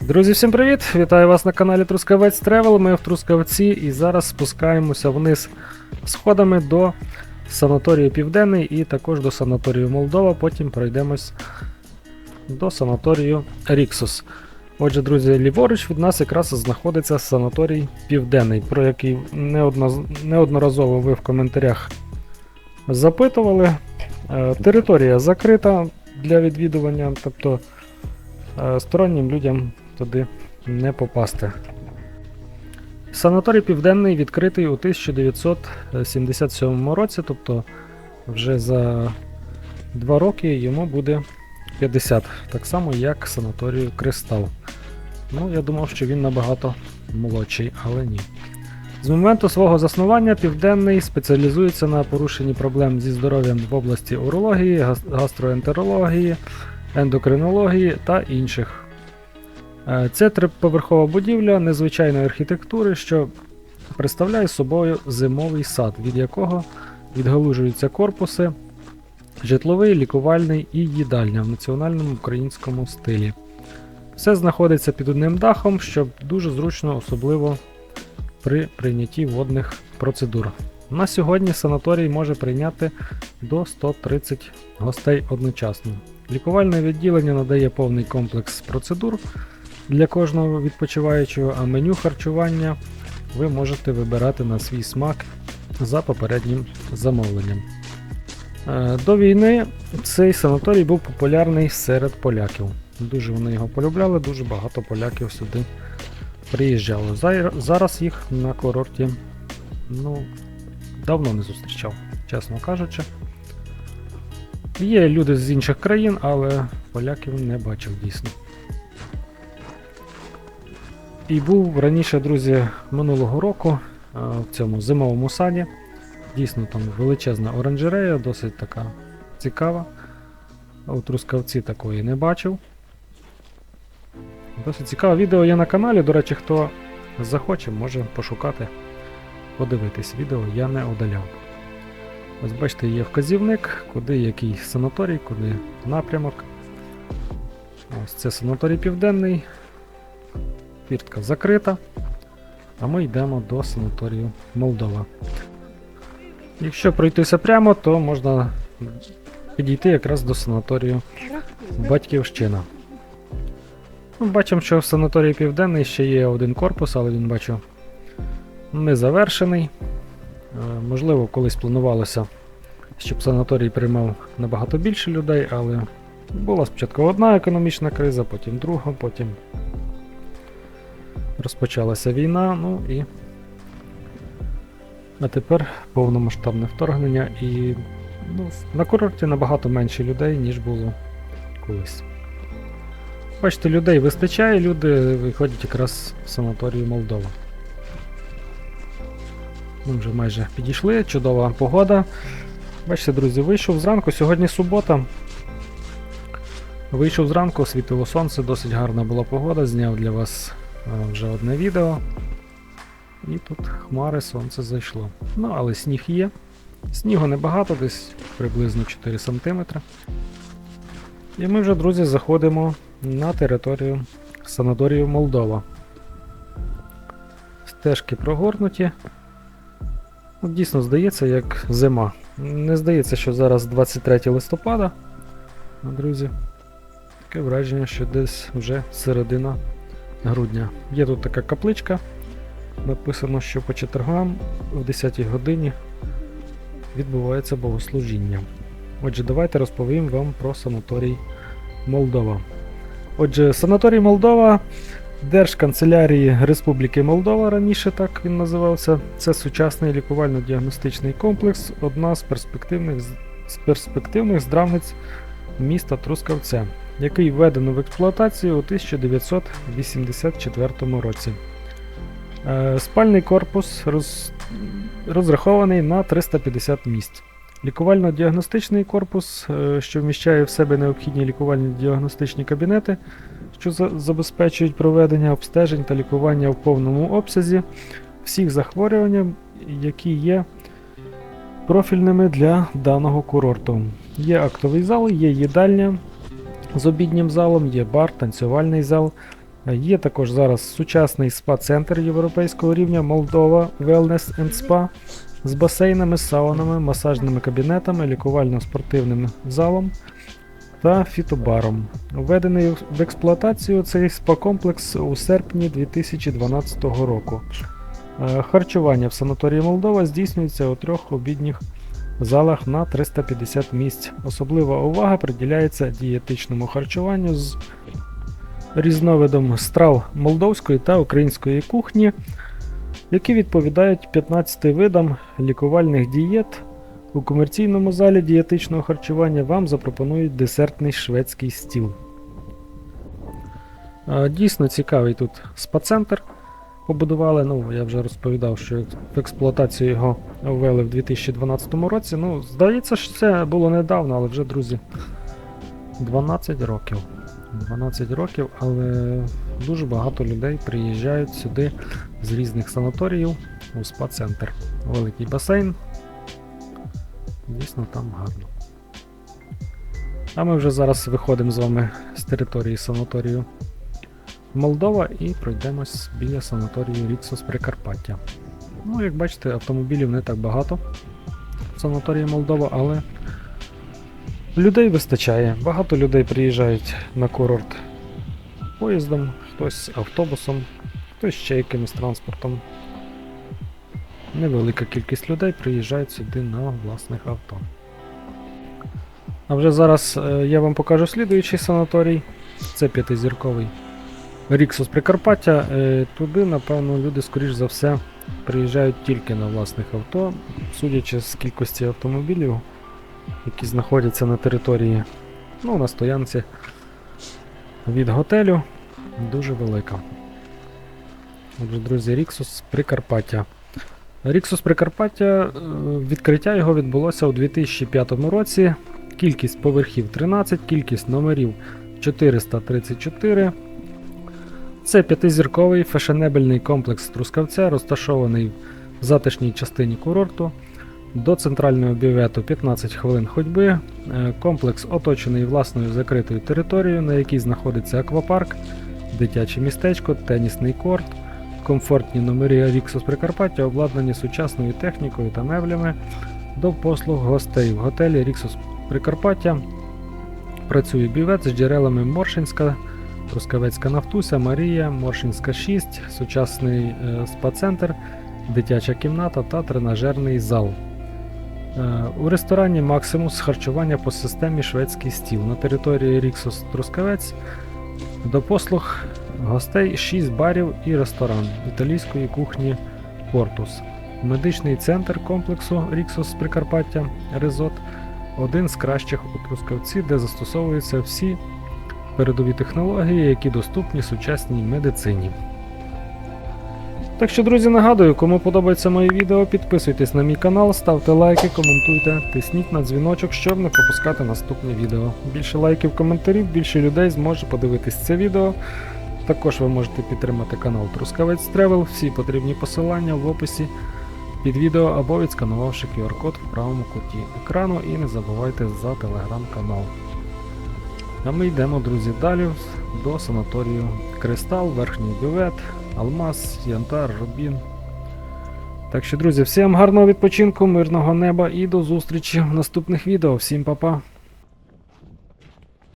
Друзі, всім привіт! Вітаю вас на каналі Трускавець Тревел. Ми в Трускавці і зараз спускаємося вниз сходами до санаторію Південний і також до санаторію Молдова. Потім пройдемось до санаторію Ріксус. Отже, друзі, ліворуч від нас якраз знаходиться санаторій Південний, про який неодноразово ви в коментарях запитували. Е, Територія закрита для відвідування, тобто е, стороннім людям туди не попасти. Санаторій Південний відкритий у 1977 році, тобто вже за два роки йому буде 50, так само як санаторію Кристал. Ну, я думав, що він набагато молодший, але ні. З моменту свого заснування Південний спеціалізується на порушенні проблем зі здоров'ям в області урології, гастроентерології, ендокринології та інших. Е, Це триповерхова будівля незвичайної архітектури, що представляє собою зимовий сад, від якого відгалужуються корпуси, житловий, лікувальний і їдальня в національному українському стилі. Все знаходиться під одним дахом, що дуже зручно, особливо при прийнятті водних процедур. На сьогодні санаторій може прийняти до 130 гостей одночасно. Лікувальне відділення надає повний комплекс процедур для кожного відпочиваючого, а меню харчування ви можете вибирати на свій смак за попереднім замовленням. Е, До війни цей санаторій був популярний серед поляків. Дуже вони його полюбляли, дуже багато поляків сюди приїжджало. Зараз їх на курорті ну, давно не зустрічав, чесно кажучи. Є люди з інших країн, але поляків не бачив дійсно. І був раніше, друзі, минулого року е, в цьому зимовому саді. Дійсно там величезна оранжерея, досить така цікава. У Трускавці такої не бачив. Досить цікаве відео є на каналі. До речі, хто захоче, може пошукати, подивитись. Відео я не удаляв. Ось бачите, є вказівник, куди який санаторій, куди напрямок. Ось це санаторій Південний. Фіртка закрита. А ми йдемо до санаторію Молдова. Якщо пройтися прямо, то можна підійти якраз до санаторію Батьківщина. Ну, Бачимо, що в санаторії Південний ще є один корпус, але він бачу не завершений. Е, Можливо, колись планувалося, щоб санаторій приймав набагато більше людей, але була спочатку одна економічна криза, потім друга, потім розпочалася війна, ну і. А тепер повномасштабне вторгнення і ну, на курорті набагато менше людей, ніж було колись. Бачите, людей вистачає, люди виходять якраз в санаторію Молдова. Ми вже майже підійшли, чудова погода. Бачите, друзі, вийшов зранку, сьогодні субота. Вийшов зранку, світило сонце, досить гарна була погода, зняв для вас вже одне відео. І тут хмари, сонце зайшло. Ну, але сніг є. Снігу небагато, десь приблизно 4 см. І ми вже, друзі, заходимо на територію санаторію Молдова. Стежки прогорнуті. Ну, Дійсно здається, як зима. Не здається, що зараз 23 листопада. Друзі, таке враження, що десь вже середина грудня. Є тут така капличка. Написано, що по четвергам в 10 годині відбувається богослужіння. Отже, давайте розповім вам про санаторій Молдова. Отже, санаторій Молдова Держканцелярії Республіки Молдова, раніше так він називався. Це сучасний лікувально-діагностичний комплекс, одна з перспективних, з перспективних здравниць міста Трускавця, який введено в експлуатацію у 1984 році. Е, Спальний корпус роз... розрахований на 350 місць. Лікувально-діагностичний корпус, е, що вміщає в себе необхідні лікувальні діагностичні кабінети, що за- забезпечують проведення обстежень та лікування в повному обсязі всіх захворювань, які є профільними для даного курорту. Є актовий зал, є їдальня з обіднім залом, є бар, танцювальний зал, Є також зараз сучасний спа-центр європейського рівня Молдова Wellness and Spa з басейнами, саунами, масажними кабінетами, лікувально-спортивним залом та фітобаром. Введений в експлуатацію цей спа-комплекс у серпні 2012 року. Е, Харчування в санаторії Молдова здійснюється у трьох обідніх залах на 350 місць. Особлива увага приділяється дієтичному харчуванню з різновидом страв молдовської та української кухні, які відповідають 15 видам лікувальних дієт. У комерційному залі дієтичного харчування вам запропонують десертний шведський стіл. Е, Дійсно цікавий тут спа-центр побудували. Ну, я вже розповідав, що в експлуатацію його ввели в 2012 році. Ну, здається, що це було недавно, але вже, друзі, 12 років. 12 років, але дуже багато людей приїжджають сюди з різних санаторіїв у спа-центр. Великий басейн. Дійсно там гарно. А ми вже зараз виходимо з вами з території санаторію Молдова і пройдемось біля санаторію Ріксос Прикарпаття. Ну, як бачите, автомобілів не так багато в санаторії Молдова, але людей вистачає. Багато людей приїжджають на курорт поїздом, хтось автобусом, хтось ще якимось транспортом. Невелика кількість людей приїжджають сюди на власних авто. А вже зараз е, я вам покажу слідуючий санаторій. Це п'ятизірковий Ріксос Прикарпаття. Е, Туди, напевно, люди, скоріш за все, приїжджають тільки на власних авто, судячи з кількості автомобілів, які знаходяться на території, ну, на стоянці від готелю, дуже велика. Отже, друзі, Ріксос Прикарпаття. Ріксос Прикарпаття, е, відкриття його відбулося у 2005 році. Кількість поверхів 13, кількість номерів 434. Це п'ятизірковий фешенебельний комплекс Трускавця, розташований в затишній частині курорту. До центрального бювету 15 хвилин ходьби. Е, Комплекс оточений власною закритою територією, на якій знаходиться аквапарк, дитяче містечко, тенісний корт. Комфортні номери Ріксос Прикарпаття обладнані сучасною технікою та меблями до послуг гостей. В готелі Ріксос Прикарпаття працює бювет з джерелами Моршинська, Трускавецька Нафтуся, Марія, Моршинська 6, сучасний е, спа-центр, дитяча кімната та тренажерний зал. Е, У ресторані Максимус харчування по системі шведський стіл. На території Ріксос Трускавець до послуг гостей 6 барів і ресторан італійської кухні Портус. Медичний центр комплексу Ріксос Прикарпаття Резот один з кращих у Трускавці, де застосовуються всі передові технології, які доступні сучасній медицині. Так що, друзі, нагадую, кому подобається моє відео, підписуйтесь на мій канал, ставте лайки, коментуйте, тисніть на дзвіночок, щоб не пропускати наступні відео. Більше лайків, коментарів, більше людей зможе подивитись це відео. Також ви можете підтримати канал Трускавець Тревел, всі потрібні посилання в описі під відео або відсканувавши QR-код в правому куті екрану і не забувайте за телеграм-канал. А ми йдемо, друзі, далі до санаторію Кристал, Верхній Бювет, Алмаз, Янтар, Рубін. Так що, друзі, всім гарного відпочинку, мирного неба і до зустрічі в наступних відео. Всім па-па!